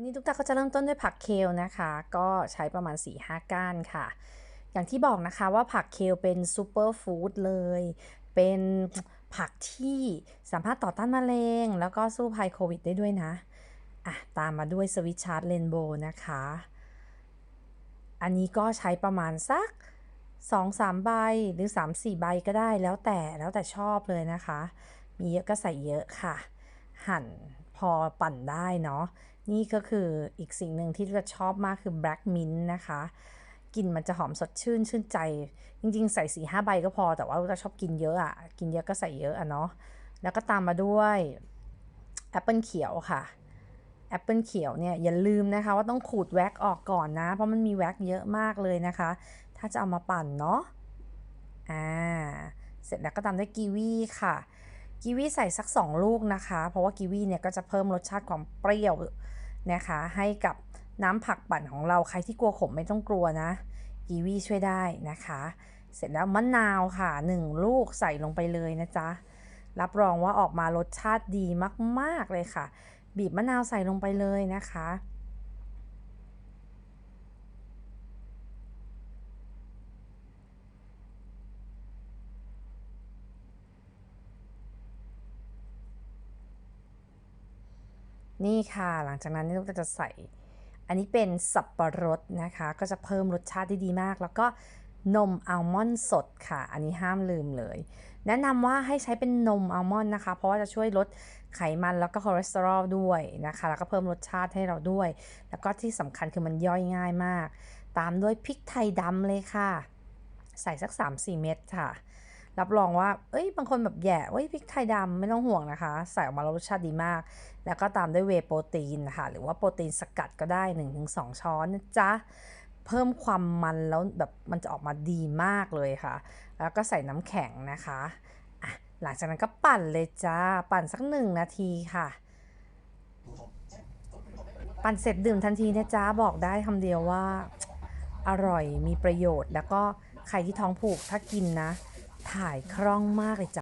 วันนี้ทุกท่านก็จะเริ่มต้นด้วยผักเคลนะคะ ก็ใช้ประมาณ 4-5 ก้านค่ะ อย่างที่บอกนะคะว่าผักเคลเป็นซูเปอร์ฟู้ดเลย เป็นผักที่สามารถต่อต้านมะเร็ง แล้วก็สู้ภัยโควิดได้ด้วยนะ อะ ตามมาด้วยสวิตชาร์ดเรนโบว์นะคะ อันนี้ก็ใช้ประมาณสัก 2-3 ใบหรือ 3-4 ใบก็ได้แล้วแต่แล้วแต่ชอบเลยนะคะ มีเยอะก็ใส่เยอะค่ะ หั่น พอปั่นได้เนาะนี่ก็คืออีกสิ่งหนึ่งที่เราชอบมากคือ black mint นะคะกลิ่นมันจะหอมสดชื่นชื่นใจ จริงๆ ใส่4ีห้าใบก็พอแต่ว่าเราชอบกินเยอะอะ่ะ กินเยอะก็ใส่เยอะอะเนาะแล้วก็ตามมาด้วยแอปเปิลเขียวค่ะแอปเปิลเขียวเนี่ยอย่าลืมนะคะว่าต้องขูดแว็กออกก่อนนะ เพราะมันมีแว็กเยอะมากเลยนะคะ ถ้าจะเอามาปั่นเนาะอ่าเสร็จแล้วก็ตามด้วยกีวีค่ะ กีวีใส่สัก 2 ลูกนะคะ เพราะว่ากีวีเนี่ยก็จะเพิ่มรสชาติความเปรี้ยวนะคะให้กับน้ำผักปั่นของเราใครที่กลัวขมไม่ต้องกลัวนะกีวีช่วยได้นะคะ เสร็จแล้วมะนาวค่ะ 1 ลูกใส่ลงไปเลยนะจ๊ะรับรองว่าออกมารสชาติดีมาก ๆ เลยค่ะ บีบมะนาวใส่ลงไปเลยนะคะ นี่ค่ะ หลังจากนั้นนี่เราก็จะใส่ อันนี้เป็นสับปะรดนะคะ ก็จะเพิ่มรสชาติได้ดีมาก แล้วก็นมอัลมอนด์สดค่ะ อันนี้ห้ามลืมเลย แนะนำว่าให้ใช้เป็นนมอัลมอนด์นะคะ เพราะว่าจะช่วยลดไขมันแล้วก็คอเลสเตอรอลด้วยนะคะ แล้วก็เพิ่มรสชาติให้เราด้วย แล้วก็ที่สำคัญคือมันย่อยง่ายมาก ตามด้วยพริกไทยดำเลยค่ะ ใส่สัก 3-4 เม็ดค่ะ รับรองว่า เอ้ย บางคนแบบแย่เอ้ยพริกไทยดำไม่ต้องห่วงนะคะ ใส่ออกมาแล้วรสชาติดีมาก แล้วก็ตามด้วยเวโปรตีนค่ะ หรือว่าโปรตีนสกัดก็ได้ 1-2 ช้อนนะจ๊ะ เพิ่มความมันแล้วแบบมันจะออกมาดีมากเลยค่ะ แล้วก็ใส่น้ำแข็งนะคะอะหลังจากนั้นก็ปั่นเลยจ้า ปั่นสักหนึ่งนาทีค่ะ ปั่นเสร็จดื่มทันทีนะจ๊ะบอกได้คำเดียวว่า อร่อยมีประโยชน์ แล้วก็ใครที่ท้องผูกถ้ากินนะ ถ่ายคล่องมากเลยจ้ะ